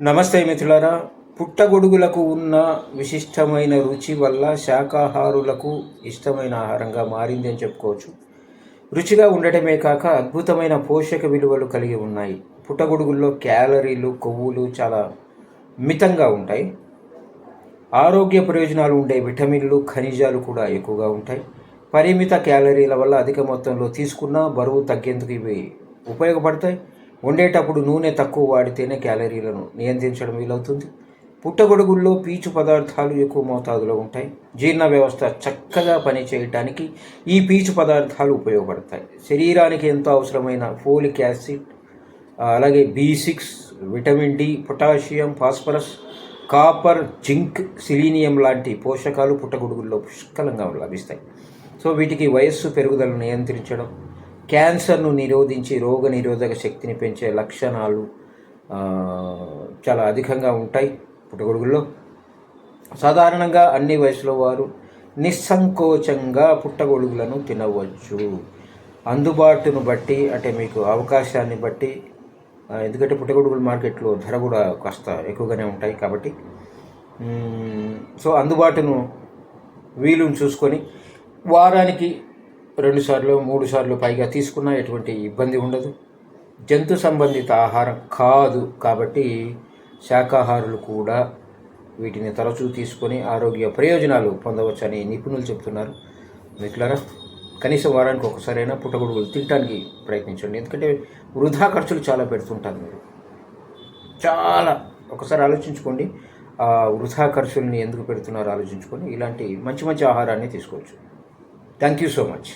నమస్తే మిత్రులారా పుట్టగొడుగులకు ఉన్న విశిష్టమైన రుచి వల్ల శాకాహారులకు ఇష్టమైన ఆహారంగా మారింది అని చెప్పుకోవచ్చు. రుచిగా ఉండటమే కాక అద్భుతమైన పోషక విలువలు కలిగి ఉన్నాయి. పుట్టగొడుగుల్లో క్యాలరీలు కొవ్వులు చాలా మితంగా ఉంటాయి. ఆరోగ్య ప్రయోజనాలు ఉండే విటమిన్లు ఖనిజాలు కూడా ఎక్కువగా ఉంటాయి. పరిమిత క్యాలరీల వల్ల అధిక మొత్తంలో తీసుకున్న బరువు తగ్గేందుకు ఇవి ఉపయోగపడతాయి. వండేటప్పుడు నూనె తక్కువ వాడితేనే క్యాలరీలను నియంత్రించడం వీలవుతుంది. పుట్టగొడుగుల్లో పీచు పదార్థాలు ఎక్కువ మోతాదులో ఉంటాయి. జీర్ణ వ్యవస్థ చక్కగా పనిచేయటానికి ఈ పీచు పదార్థాలు ఉపయోగపడతాయి. శరీరానికి ఎంతో అవసరమైన ఫోలిక్ యాసిడ్ అలాగే B six vitamin D potassium phosphorus copper zinc selenium లాంటి పోషకాలు పుట్టగొడుగుల్లో పుష్కలంగా లభిస్తాయి. సో వీటికి వయస్సు పెరుగుదలను నియంత్రించడం క్యాన్సర్ను నిరోధించి రోగ నిరోధక శక్తిని పెంచే లక్షణాలు చాలా అధికంగా ఉంటాయి పుట్టగొడుగుల్లో. సాధారణంగా అన్ని వయసులో వారు నిస్సంకోచంగా పుట్టగొడుగులను తినవచ్చు. అందుబాటును బట్టి అంటే మీకు అవకాశాన్ని బట్టి ఎందుకంటే పుట్టగొడుగుల మార్కెట్లో ధర కూడా కాస్త ఎక్కువగానే ఉంటాయి కాబట్టి సో అందుబాటును వీలును చూసుకొని వారానికి రెండు సార్లు మూడు సార్లు పైగా తీసుకున్నా ఎటువంటి ఇబ్బంది ఉండదు. జంతు సంబంధిత ఆహారం కాదు కాబట్టి శాకాహారులు కూడా వీటిని తరచూ తీసుకొని ఆరోగ్య ప్రయోజనాలు పొందవచ్చని నిపుణులు చెప్తున్నారు మిత్రులారా కనీసం వారానికి ఒకసారైనా పుట్టగొడుగులు తినడానికి ప్రయత్నించండి. ఎందుకంటే వృధా ఖర్చులు చాలా పెడుతుంటారు మీరు. చాలా ఒకసారి ఆలోచించుకోండి. ఆ వృధా ఖర్చుల్ని ఎందుకు పెడుతున్నారో ఆలోచించుకొని ఇలాంటి మంచి మంచి ఆహారాన్ని తీసుకోవచ్చు. Thank you so much